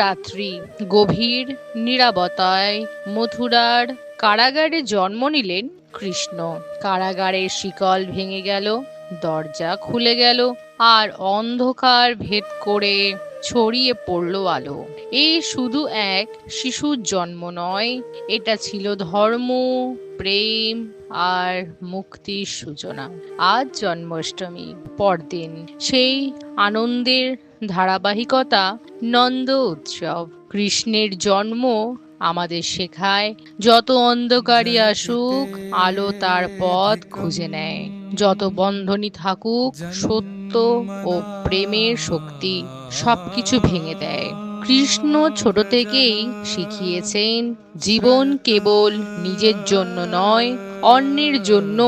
রাত্রি, গভীর নিরাবতায় মথুরার কারাগারে জন্ম নিলেন কৃষ্ণ। কারাগারের শিকল ভেঙে গেল, দরজা খুলে গেল, আর অন্ধকার ভেদ করে ছড়িয়ে পড়ল আলো। এই শুধু এক শিশুর জন্ম নয়, এটা ছিল ধর্ম, প্রেম আর মুক্তির সূচনা। আজ জন্মাষ্টমী, পরদিন সেই আনন্দের ধারাবাহিকতা, নন্দ উৎসব। কৃষ্ণের জন্ম আমাদের শেখায়, যত অন্ধকারই আসুক, আলো তার পথ খুঁজে নেয়। যত বন্ধনই থাকুক, সত্য ও প্রেমের শক্তি সবকিছু ভেঙে দেয়। কৃষ্ণ ছোট থেকেই শিখিয়েছেন, জীবন কেবল নিজের জন্য নয়, অন্যের জন্য।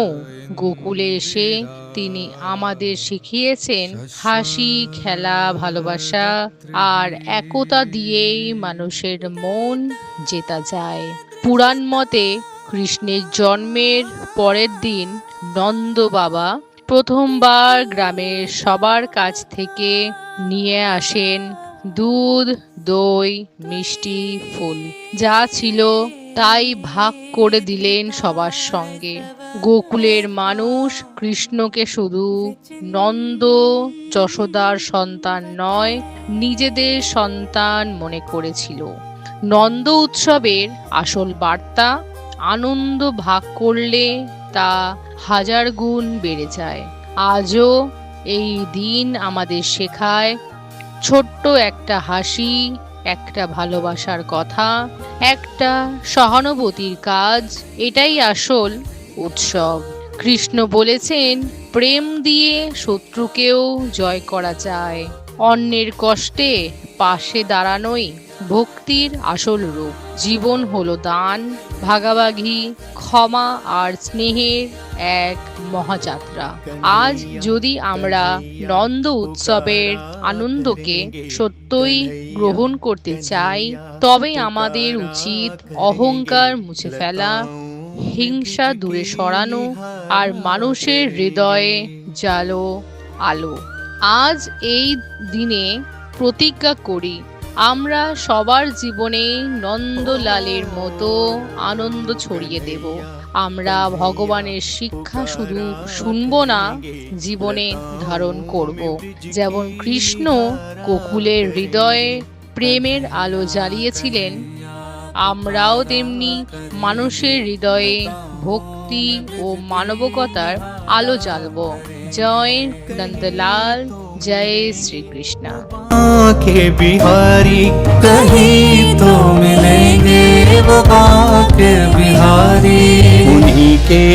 গোকুলে এসে তিনি আমাদের শিখিয়েছেন হাসি, খেলা, ভালোবাসা আর একতা দিয়েই মানুষের মন জেতা যায়। পুরাণ মতে কৃষ্ণের জন্মের পরের দিন নন্দ বাবা প্রথমবার গ্রামের সবার কাছ থেকে নিয়ে আসেন দুধ, দই, মিষ্টি, ফুল, যা ছিল তাই ভাগ করে দিলেন সবার সঙ্গে। গোকুলের মানুষ কৃষ্ণকে শুধু নন্দ যশোদার সন্তান নয়, নিজেদের সন্তান মনে করেছিল। নন্দ উৎসবের আসল বার্তা, আনন্দ ভাগ করলে তা হাজার গুণ বেড়ে যায়। আজও এই দিন আমাদের শেখায় ছোট্ট একটা হাসি, একটা ভালোবাসার কথা, একটা সহানুভূতির কাজ, এটাই আসল উৎসব। কৃষ্ণ বলেছেন, প্রেম দিয়ে শত্রুকেও জয় করা যায়। অন্যের কষ্টে পাশে দাঁড়ানোই ভক্তির আসল রূপ। জীবন হলো দান, ভাগাভাগি, ক্ষমা আর স্নেহের এক মহাযাত্রা। আজ যদি আমরা নন্দ উৎসবের আনন্দকে সত্যই গ্রহণ করতে চাই, তবে আমাদের উচিত অহংকার মুছে ফেলা, হিংসা দূরে সরানো আর মানুষের হৃদয়ে জালো আলো। আজ এই দিনে প্রতিজ্ঞা করি, আমরা সবার জীবনে নন্দলালের মতো আনন্দ ছড়িয়ে দেব। আমরা ভগবানের শিক্ষা শুধু শুনব না, জীবনে ধারণ করব। যেমন কৃষ্ণ গোকুলের হৃদয়ে প্রেমের আলো জ্বালিয়েছিলেন আমরাও তেমনি মানুষের হৃদয়ে ভক্তি ও মানবিকতার আলো জ্বালব জয় নন্দলাল জয় শ্রীকৃষ্ণ के बिहारी कहीं तो मिलेंगे वो बाके बिहारी उन्हीं के